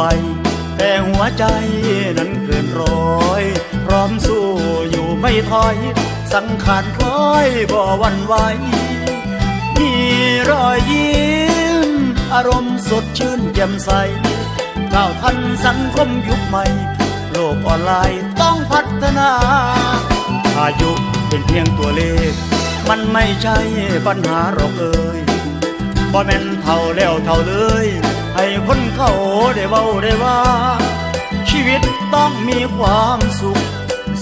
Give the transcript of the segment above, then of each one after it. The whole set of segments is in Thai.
Bye. แต่หัวใจนั้นเกินร้อย พร้อมสู้อยู่ไม่ถอย สังขารคล้อยบ่หวันไหวมีรอยยิ้ม อารมณ์สดชื่นแจ่มใสก้าวทันสังคมยุคใหม่ โลกออนไลน์ต้องพัฒนาอายุเป็นเพียงตัวเลข มันไม่ใช่ปัญหาหรอกเอ่ย บ่แม่นเท่าแล้วเท่าเลย ให้คนเขาได้เว้าได้ว่า ชีวิตต้องมีความสุข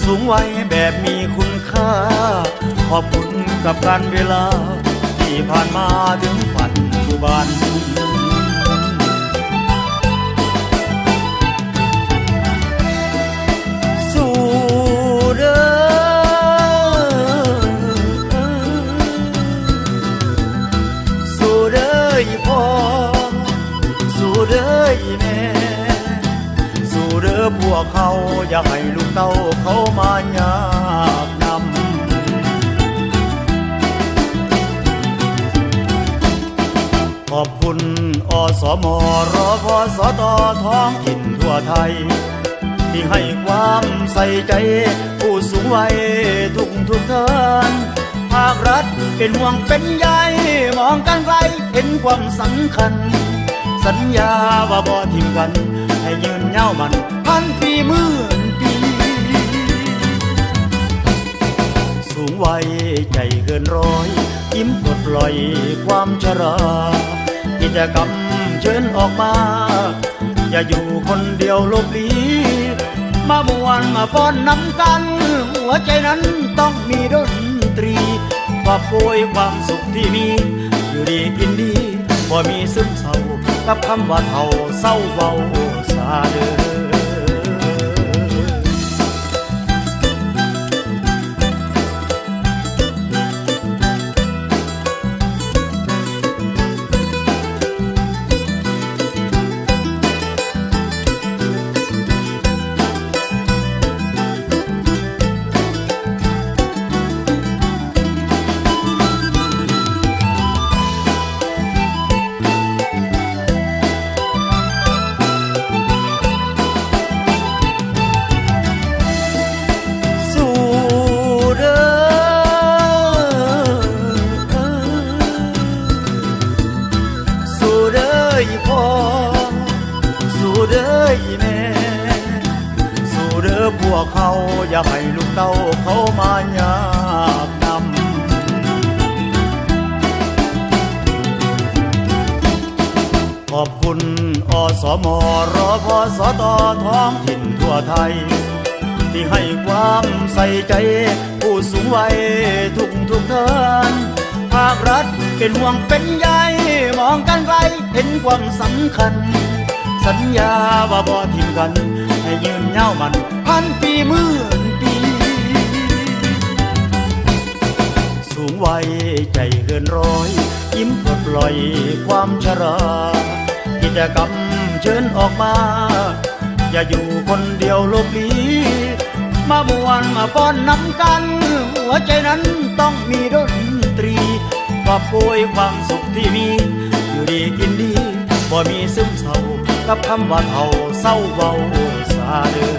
สูงไว้แบบมีคุณค่า ขอบคุณกับการเวลา ที่ผ่านมาถึงปัจจุบัน อพวกเขาอยากให้ลูกเต้าเขามายากนำขอบคุณอสมรอพอสตท้องถิ่นทั่วไทย ที่ให้ความใส่ใจ ผู้สูงวัยทุกทุกท่านภาครัฐเป็นห่วงเป็นใยมองกันไกลเห็นความสำคัญ สัญญาว่าบ่ทิ้งกัน ให้ยืนยามัน พันปีหมื่นปี สูงวัยใจเกินร้อยยิ้มปลดปล่อยความชรากิจกรรมเชิญออกมา อย่าอยู่คนเดียวลบลีมามวนมาฟ้อนน้ำกัน หัวใจนั้นต้องมีดนตรีความโวยความสุขที่มี อยู่ดีกินดีบ่มีซึมเศร้ากับคำว่าเท่าเศร้าเบา ส อพ่อสู่เด้อแม่สู่เด้อพวกเขาอย่าให้ลูกเต้าเขามายากนำขอบคุณอสมรอพอสตท้องถิ่นทั่วไทย ที่ให้ความใส่ใจ ผู้สูงวัยทุกทุกท่านาครัฐ เป็นห่วงเป็นใยมองกันไกลเห็นความสำคัญ สัญญาว่าบ่ทิ้งกัน ให้ยืนเยามันพันปีหมื่นปี สูงวัยใจเกินร้อย ยิ้มปลดปล่อยความชรากิจกรรมเชิญออกมา อย่าอยู่คนเดียวหลบลีมามวนมาฟ้อนนำกัน หัวใจนั้นต้องมีดน ตรีความโวยความสุขที่มี อยู่ดีกินดีบ่มีซึมเศร้ากับคำว่าเท่าเศร้าเบาสาเดือ